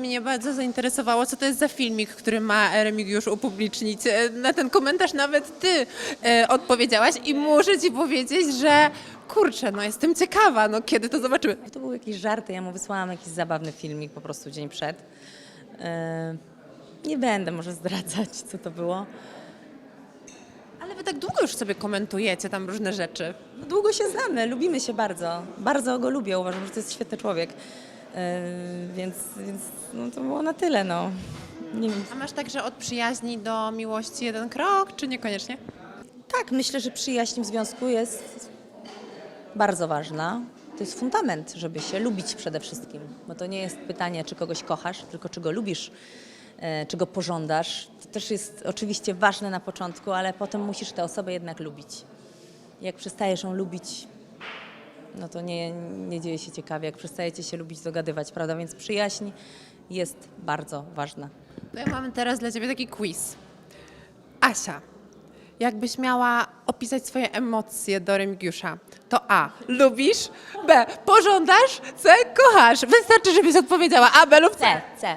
Mnie bardzo zainteresowało, co to jest za filmik, który ma Remigiusz upublicznić. E, Na ten komentarz nawet ty e, odpowiedziałaś i muszę ci powiedzieć, że kurczę, no jestem ciekawa, no kiedy to zobaczymy. To był jakiś żart, ja mu wysłałam jakiś zabawny filmik po prostu dzień przed. Yy, nie będę może zdradzać, co to było. Ale wy tak długo już sobie komentujecie tam różne rzeczy. Długo się znamy, lubimy się bardzo. Bardzo go lubię, uważam, że to jest świetny człowiek. Yy, więc więc no, to było na tyle, no. Nie wiem. A masz także od przyjaźni do miłości jeden krok, czy niekoniecznie? Tak, myślę, że przyjaźń w związku jest bardzo ważna. To jest fundament, żeby się lubić przede wszystkim. Bo to nie jest pytanie, czy kogoś kochasz, tylko czy go lubisz, e, czy go pożądasz. To też jest oczywiście ważne na początku, ale potem musisz tę osobę jednak lubić. Jak przestajesz ją lubić, no to nie, nie dzieje się ciekawie. Jak przestajecie się lubić, dogadywać, prawda? Więc przyjaźń jest bardzo ważna. To ja mam teraz dla ciebie taki quiz. Asia, jakbyś miała opisać swoje emocje do Remigiusza, to A. Lubisz? B. Pożądasz? C. Kochasz? Wystarczy, żebyś odpowiedziała A, B lub C. C, C.